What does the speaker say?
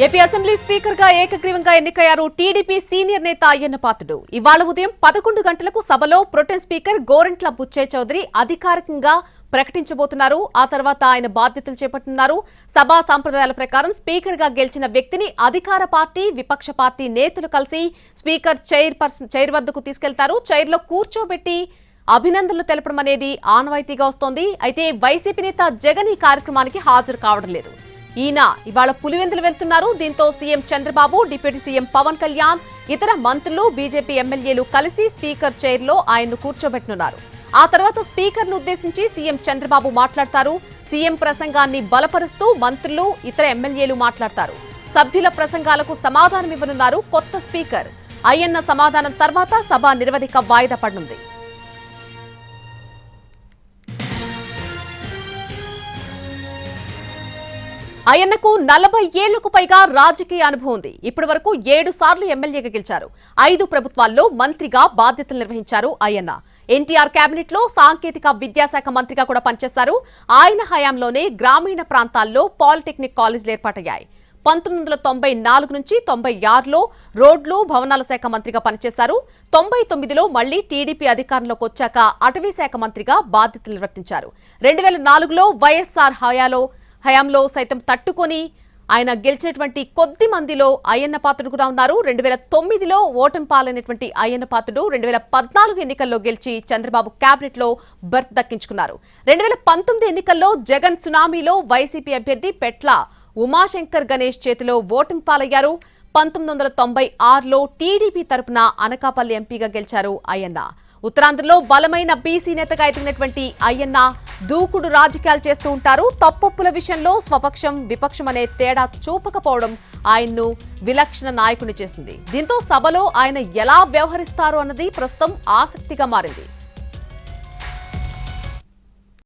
AP assembly స్పీకర్గా ఏకగ్రీవంగా ఎన్నికయ్యారు టీడీపీ సీనియర్ నేత అయ్యన్న పాత్రుడు ఇవాళ ఉదయం పదకొండు గంటలకు సభలో ప్రొటెన్ స్పీకర్ గోరంట్ల బుచ్చే చౌదరి అధికారికంగా ప్రకటించబోతున్నారు. ఆ తర్వాత ఆయన బాధ్యతలు చేపట్టనున్నారు సభా సాంప్రదాయాల ప్రకారం స్పీకర్గా గెలిచిన వ్యక్తిని అధికార పార్టీ విపక్ష పార్టీ నేతలు కలిసి స్పీకర్ చైర్ పర్సన్ చైర్ వద్దకు తీసుకెళ్తారు. చైర్లో కూర్చోబెట్టి అభినందనలు తెలపడం అనేది ఆనవాయితీగా వస్తోంది. అయితే వైసీపీ నేత జగన్ ఈ కార్యక్రమానికి హాజరు కావడం లేదు. ఈయన ఇవాళ పులివెందులు వెళ్తున్నారు. దీంతో CM Chandrababu deputy CM Pawan Kalyan ఇతర మంత్రులు బీజేపీ ఎమ్మెల్యేలు కలిసి స్పీకర్ చైర్లో ఆయన్ను కూర్చోబెట్టనున్నారు. ఆ తర్వాత స్పీకర్ను ఉద్దేశించి సీఎం చంద్రబాబు మాట్లాడతారు. సీఎం ప్రసంగాన్ని బలపరుస్తూ మంత్రులు ఇతర ఎమ్మెల్యేలు మాట్లాడతారు. సభ్యుల ప్రసంగాలకు సమాధానం ఇవ్వనున్నారు కొత్త స్పీకర్. అయ్యన్న సమాధానం తర్వాత సభ నిరవధిక వాయిదా పడనుంది. ఆయనకు నలభై ఏళ్ళకు పైగా రాజకీయ అనుభవం ఉంది. ఇప్పటి వరకు ఏడు సార్లు ఎమ్మెల్యేగా గెలిచారు. ఐదు ప్రభుత్వాల్లో మంత్రిగా బాధ్యతలు నిర్వహించారు అయ్యన్న ఎన్టీఆర్ కేబినెట్లో సాంకేతిక విద్యాశాఖ మంత్రిగా కూడా పనిచేశారు. ఆయన హయాంలోనే గ్రామీణ ప్రాంతాల్లో పాలిటెక్నిక్ కాలేజీలు ఏర్పాటయ్యాయి. పంతొమ్మిది వందల తొంభై నాలుగు నుంచి తొంభై ఆరులో రోడ్లు భవనాల శాఖ మంత్రిగా పనిచేశారు. తొంభై తొమ్మిదిలో మళ్ళీ టీడీపీ అధికారంలోకి వచ్చాక అటవీ శాఖ మంత్రిగా బాధ్యతలు నిర్వర్తించారు. రెండు వేల నాలుగులో వైఎస్ఆర్ హయాలో హయాంలో సైతం తట్టుకొని ఆయన గెలిచినటువంటి కొద్ది మందిలో అయ్యన్న పాత్రుడు కూడా ఉన్నారు. రెండు వేల తొమ్మిదిలో ఓటమి పాలైనటువంటి అయ్యన్న పాత్రుడు రెండు వేల పద్నాలుగు ఎన్నికల్లో గెలిచి చంద్రబాబు కేబినెట్లో బర్త్ దక్కించుకున్నారు. రెండు వేల పంతొమ్మిది ఎన్నికల్లో జగన్ సునామీలో వైసీపీ అభ్యర్థి పెట్ల ఉమాశంకర్ గణేష్ చేతిలో ఓటమి పాలయ్యారు. పంతొమ్మిది వందల తొంభై ఆరులో టీడీపీ తరపున అనకాపల్లి ఎంపీగా గెలిచారు అయ్యన్న. ఉత్తరాంధ్రలో బలమైన బీసీ నేతగా ఎదిగినటువంటి అయ్యన్న దూకుడు రాజకీయాలు చేస్తూ ఉంటారు. తప్పొప్పుల విషయంలో స్వపక్షం విపక్షం అనే తేడా చూపకపోవడం ఆయన్ను విలక్షణ నాయకుని చేసింది. దీంతో సభలో ఆయన ఎలా వ్యవహరిస్తారు అన్నది ప్రస్తుతం ఆసక్తిగా మారింది.